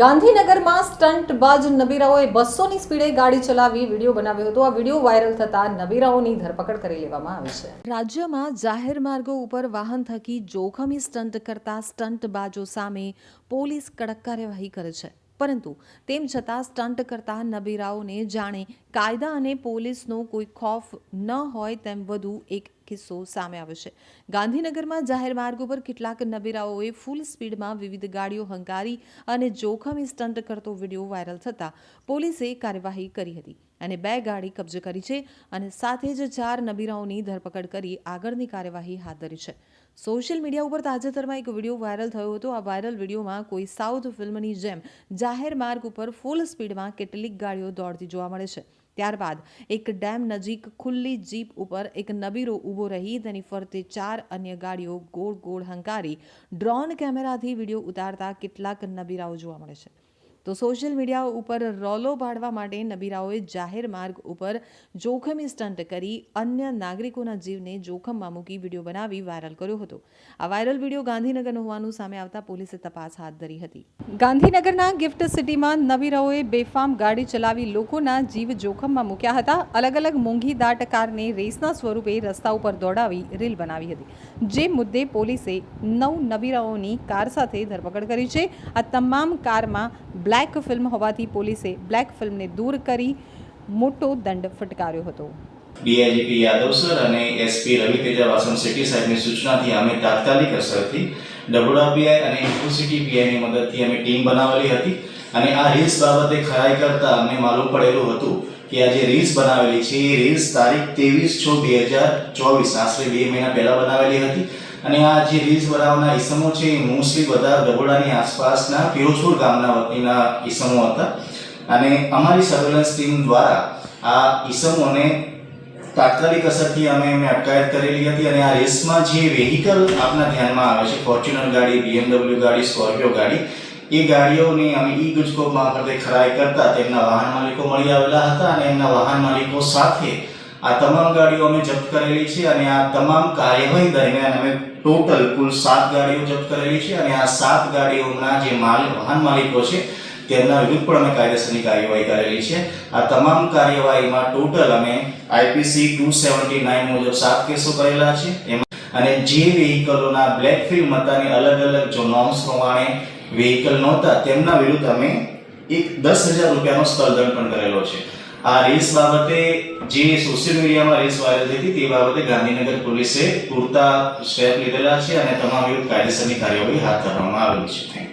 ગાંધીનગરમાં સ્ટંટબાજ નબીરાઓએ બસોની સ્પીડે ગાડી ચલાવી વીડિયો બનાવ્યો હતો. આ વીડિયો વાયરલ થતા નબીરાઓની ધરપકડ કરી લેવામાં આવી છે. રાજ્યમાં જાહેર માર્ગો ઉપર વાહન થકી જોખમી સ્ટંટ કરતા સ્ટંટબાજો સામે પોલીસ કડક કાર્યવાહી કરે છે. પરંતુ તેમ છતાં સ્ટંટ કરતા નબીરાઓને જાણે કાયદા અને પોલીસનો કોઈ ખોફ ન હોય તેમ વધુ એક કિસ્સો સામે આવ્યો છે. ગાંધીનગરમાં જાહેર માર્ગો પર કેટલાક નબીરાઓએ ફૂલ સ્પીડમાં વિવિધ ગાડીઓ હંકારી અને જોખમી સ્ટંટ કરતો વીડિયો વાયરલ થતાં પોલીસે કાર્યવાહી કરી હતી અને બે ગાડી કબજે કરી છે અને સાથે જ ચાર નબીરાઓની ધરપકડ કરી આગળની કાર્યવાહી હાથ ધરી છે. સોશિયલ મીડિયા ઉપર તાજેતરમાં એક વીડિયો વાયરલ થયો હતો. આ વાયરલ વિડીયોમાં કોઈ સાઉથ ફિલ્મની જેમ જાહેર માર્ગ ઉપર ફૂલ સ્પીડમાં કેટલીક ગાડીઓ દોડતી જોવા મળે છે. ત્યારબાદ એક ડેમ નજીક ખુલ્લી જીપ ઉપર એક નબીરો ઊભો રહી તેની ફરતે ચાર અન્ય ગાડીઓ ગોળ ગોળ હંકારી ડ્રોન કેમેરાથી વીડિયો ઉતારતા કેટલાક નબીરાઓ જોવા મળે છે. તો સોશિયલ મીડિયા ઉપર રોલો પાડવા માટે નબીરાઓએ જાહેર માર્ગ ઉપર જોખમી સ્ટંટ કરી અન્ય નાગરિકોના જીવને જોખમમાં મૂકી વીડિયો બનાવી વાયરલ કર્યો હતો. આ વાયરલ વીડિયો ગાંધીનગરનો હોવાનું સામે આવતા પોલીસે તપાસ હાથ ધરી હતી. ગાંધીનગરના ગિફ્ટ સિટીમાં નબીરાઓએ બેફામ ગાડી ચલાવી લોકોના જીવ જોખમમાં મૂક્યા હતા. અલગ અલગ મોંઘી દાટ કારને રેસના સ્વરૂપે રસ્તા ઉપર દોડાવી રીલ બનાવી હતી. જે મુદ્દે પોલીસે નવ નબીરાઓની કાર સાથે ધરપકડ કરી છે. આ તમામ કારમાં બ્લેક ફિલ્મ હોવાથી પોલીસે બ્લેક ફિલ્મને દૂર કરી મોટો દંડ ફટકાર્યો હતો. ડીઆઈજીપી યાદવ સર અને એસપી રવિ તેજા વાસણ સિટી સાહેબની સૂચનાથી અમે તાત્કાલિક અસરથી ડબોડા પીઆઈ અને ઇન્ફોસિટી પીઆઈની મદદથી અમે ટીમ બનાવેલી હતી અને આ રીલ્સ બાબતે ખરાઈ કરતા અમને માલુમ પડેલું હતું કે આ જે રીલ્સ બનાવેલી છે એ રીલ્સ તારીખ ત્રેવીસ છ બે હજાર ચોવીસ, આશરે બે મહિના પહેલાં બનાવેલી હતી. અને આ જે રીલ્સ બનાવવાના ઈસમો છે, એ મોસ્ટલી બધા ડબોડાની આસપાસના પિરોજપુર ગામના વતીના ઈસમો હતા. અને અમારી સર્વેલન્સ ટીમ દ્વારા આ ઈસમોને તાત્કાલિક અસરથી અમે એમને અટકાયત કરેલી હતી અને આ રેસમાં જે વેહિકલ આપના ધ્યાનમાં આવે છે ફોર્ચ્યુનર ગાડી બીએમડબલ્યુ ગાડી સ્કોર્પિયો ગાડી, એ ગાડીઓની અમે ઈ ગુજકોપ મારફતે ખરાઈ કરતા તેમના વાહન માલિકો મળી આવેલા હતા અને એમના વાહન માલિકો સાથે આ તમામ ગાડીઓ અમે જપ્ત કરેલી છે અને આ તમામ કાર્યવાહી દરમિયાન અમે ટોટલ કુલ સાત ગાડીઓ જપ્ત કરેલી છે અને આ સાત ગાડીઓના જે માલ વાહન માલિકો છે, તેમના વિરુદ્ધ પણ અમે કાયદેસરની કાર્યવાહી કરેલી છે. આ તમામ કાર્યવાહીમાં ટોટલ અમે આઈપીસી ટુ સેવન્ટી નાઇન મુજબ સાત કેસો કરેલા છે. એમાં અને જે વેહિકલોના બ્લેક મતાની અલગ અલગ જો નોર્મ્સ પ્રમાણે વેહિકલ નહોતા, તેમના વિરુદ્ધ અમે એક દસ હજાર રૂપિયાનો સ્થળદંડ પણ કરેલો છે. આ રેસ બાબતે જે સોશિયલ મીડિયામાં રેસ વાયરલ થઈ હતી તે બાબતે ગાંધીનગર પોલીસે પૂરતા સ્ટેપ લીધેલા છે અને તમામ વિરુદ્ધ કાયદેસરની કાર્યવાહી હાથ ધરવામાં આવેલી છે. થેન્ક